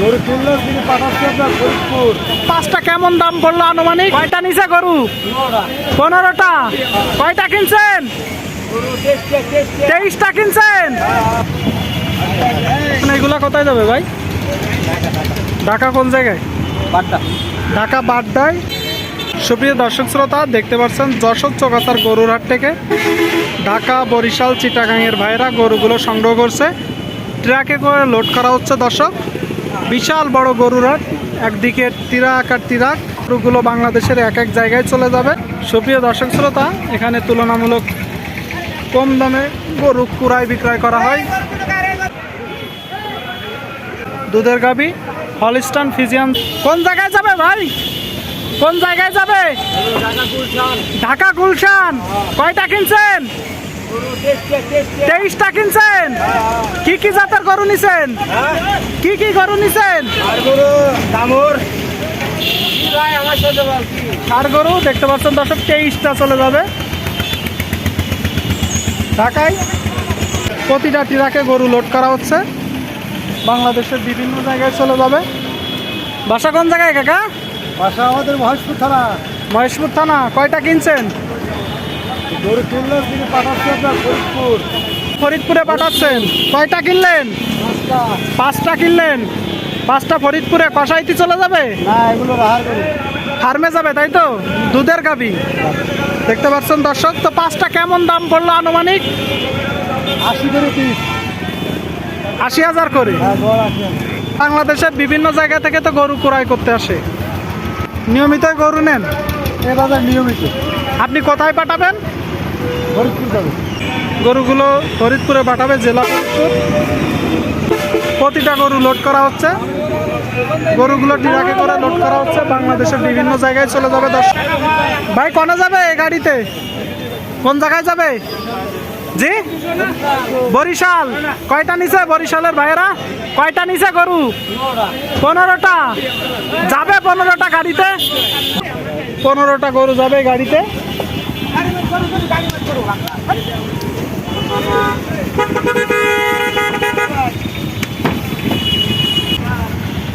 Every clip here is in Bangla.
গরু কিনলো তিনি পাঠাচ্ছে আপনার ফরিদপুর। পাঁচটা কেমন দাম পড়ল আনুমানিক? কয়টা নিছে গরু? পনেরোটা। কয়টা কিনছেন? তেইশটা কিনছেন? এগুলা কোথায় যাবে ভাই? ঢাকা কোন জায়গায়? বাট্টা ঢাকা বাড্ডায়। সুপ্রিয় দর্শক শ্রোতা দেখতে পাচ্ছেন যশোর চৌকাতার গরুর হাট থেকে ঢাকা বরিশাল চিটাগাংয়ের ভাইরা গরুগুলো সংগ্রহ করছে। ট্রাকে করে লোড করা হচ্ছে দর্শক। বিশাল বড় গরুর হাট। একদিকে তিরাক আর তিরাক। গরুগুলো বাংলাদেশের এক এক জায়গায় চলে যাবে। সুপ্রিয় দর্শক শ্রোতা, এখানে তুলনামূলক কম দামে গরু কুড়াই বিক্রয় করা হয়। দুধের গাবি হলিস্টান ফিজিয়াম কোন জায়গায় যাবে ভাই? কোন জায়গায় যাবে? ঢাকা গুলশান। কয়টা কিনছেন? তেইশটা কিনছেন? কি কি জাতের গরু নিছেন? কি কি গরু নিছেন? আর গরু দেখতে পাচ্ছেন দর্শক তেইশটা চলে যাবে। ঢাকায় প্রতিটা টিরাকে গরু লোড করা হচ্ছে। বাংলাদেশের বিভিন্ন জায়গায় চলে যাবে। বাসা কোন জায়গায় কাকা? বাসা আমাদের মহেশপুর থানা। মহেশপুর থানা কয়টা কিনছেন? গরু কিনলো তিনি পাঠাচ্ছে আপনার ফরিদপুর। ফরিদপুরে পাঠাচ্ছেন। কয়টা কিনলেন? পাঁচটা। পাঁচটা কিনলেন। পাঁচটা ফরিদপুরে কষাইতে চলে যাবে? ফার্মে যাবে তাই তো? দুধের গাবি দেখতে পাচ্ছেন দর্শক তো পাঁচটা কেমন দাম পড়ল আনুমানিক? আশি করে পিস। আশি হাজার করে। হ্যাঁ বাংলাদেশের বিভিন্ন জায়গা থেকে তো গরু ক্রয় করতে আসে। নিয়মিত গরু নেন? নিয়মিত। আপনি কোথায় পাঠাবেন? ফরিদপুর গরুগুলো ফরিদপুরে পাঠাবে জেলা প্রতিটা গরু লোড করা হচ্ছে। গরুগুলো ট্রাকে করে লোড করা হচ্ছে। বাংলাদেশের বিভিন্ন জায়গায় চলে যাবে দশ ভাই, কনে যাবে গাড়িতে? কোন জায়গায় যাবে? জি? বরিশাল। কয়টা নিছে বরিশালের ভাইয়েরা? কয়টা নিছে গরু? পনেরোটা। যাবে পনেরোটা গাড়িতে? পনেরোটা গরু যাবে গাড়িতে।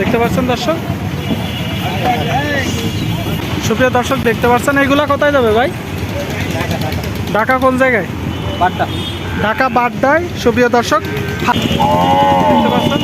দেখতে পাচ্ছেন দর্শক? সুপ্রিয় দর্শক দেখতে পাচ্ছেন? এইগুলা কোথায় যাবে ভাই? ঢাকা কোন জায়গায়? বাড্ডা। ঢাকা বাড্ডায় সুপ্রিয় দর্শক। দেখতে পাচ্ছেন?